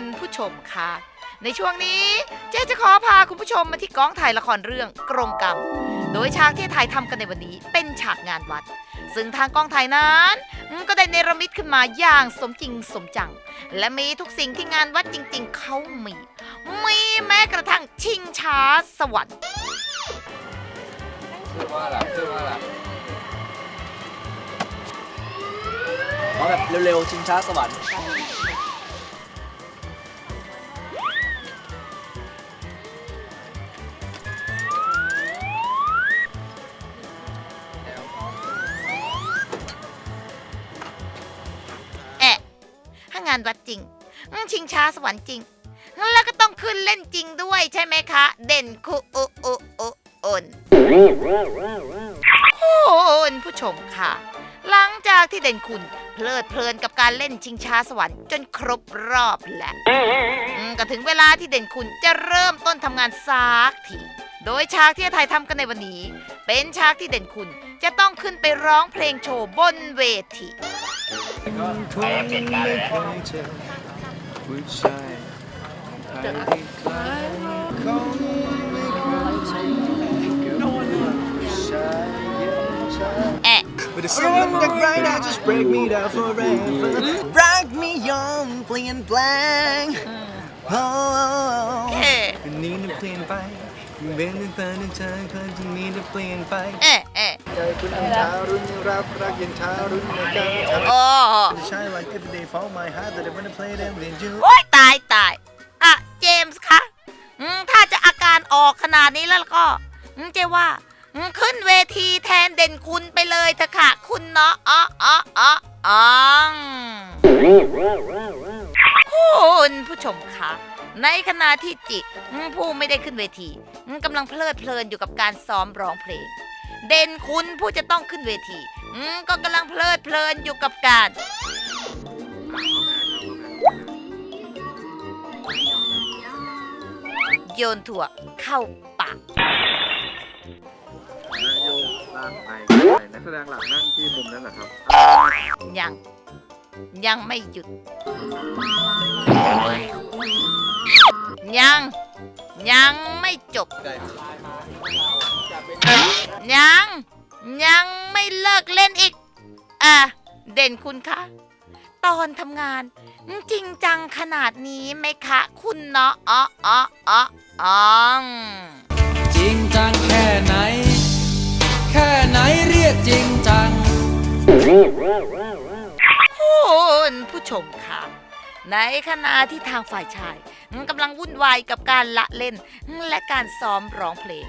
ณผู้ชมค่ะ ในช่วงนี้เจ๊จะขอพาคุณผู้ชมมาที่กองถ่ายละครเรื่องกรงกรรม โดยฉากที่ถ่ายทำกันในวันนี้เป็นฉากงานวัด ซึ่งทางกองถ่ายนั้นก็ได้เนรมิตขึ้นมาอย่างสมจริงสมจัง และมีทุกสิ่งที่งานวัดจริง ๆเขามีมีแม้กระทั่งชิงช้าสวรรค์ชื่อว่าอะไรชื่อว่าอะไรขอแบบเร็วๆชิงช้าสวรรค์านวัดจริง ชิงช้าสวรรค์จริง แล้วก็ต้องขึ้นเล่นจริงด้วยใช่ไหมคะ เด่นคุอุอุอุอนคุณผู้ชมค่ะ หลังจากที่เด่นคุณเพลิดเพลินกับการเล่นชิงช้าสวรรค์จนครบรอบแล้วก็ถึงเวลาที่เด่นคุณจะเริ่มต้นทำงานสักทีโดยฉากที่จะถ่ายทำกันในวันนี้ เป็นฉากที่เด่นคุณ จะต้องขึ้นไปร้องเพลงโชว์บนเวทีใครที่คล้ายคงไม่เคยเจอผู้ชายเย็นชาแอะ But it's something that right now just break me down forever Rock me ยอมเปลี่ยนแปลง Oh, เอ๊ะวันนี้จะเปลี่ยนไปเป็นเพื่อนเธอเพื่อนที่นี้จะเปลี่ยนไป เอ๊ะ ใจคุณอันชารุ่นรับรักยันชารุ่นในการชา โอ้จะใช้ like every day for my heart that I wanna play them with you โอ้ยตายตายอะเจมส์คะอืมถ้าจะอาการออกขนาดนี้แล้วก็อืมเจว่าอืมขึ้นเวทีแทนเด่นคุณไปเลยเถอะค่ะ คุณเนาะอ๋ออ๋ออ๋ออ๋องคุณผู้ชมคะ ในขณะที่จิอืมผู้ไม่ได้ขึ้นเวทีอืมกำลังเพลิดเพลินอยู่กับการซ้อมร้องเพลง เด่นคุณผู้จะต้องขึ้นเวที อืมก็กำลังเพลิดเพลินอยู่กับการ โยนถั่วเข้าปากโยกล่างไปนักแสดงหลักนั่งที่มุมนั้นแหละครับยัง ยังไม่หยุด ยัง ยังไม่จบ ยัง ยังไม่เลิกเล่นอีก อะ เด่นคุณคะ ตอนทำงาน จริงจังขนาดนี้ไหมคะ คุณเนาะอ๋ออ๋ออ๋ออ๋องจริงจังแค่ไหน แค่ไหนเรียกจริงจังคุณผู้ชมค่ะในขณะที่ทางฝ่ายชายกำลังวุ่นวายกับการละเล่น และการซ้อมร้องเพลง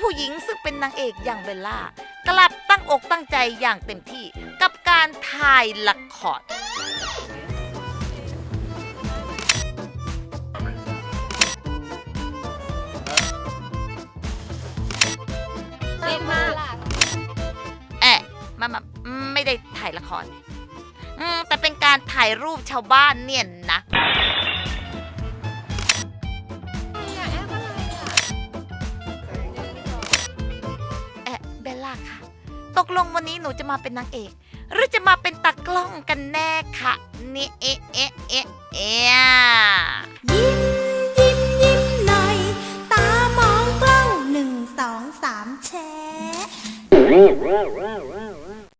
ผู้หญิงซึ่งเป็นนางเอกอย่างเบลล่ากลับตั้งอกตั้งใจอย่างเต็มที่กับการถ่ายละครเป็นมากแอะมามาไม่ได้ถ่ายละคร อืมแต่เป็นการถ่ายรูปชาวบ้านเนี่ยนะ ตกลงวันนี้หนูจะมาเป็นนางเอก หรือจะมาเป็นตากล้องกันแน่ค่ะนี่เอ๊ะเอ๊ะเอ๊ะเอะยิ้ม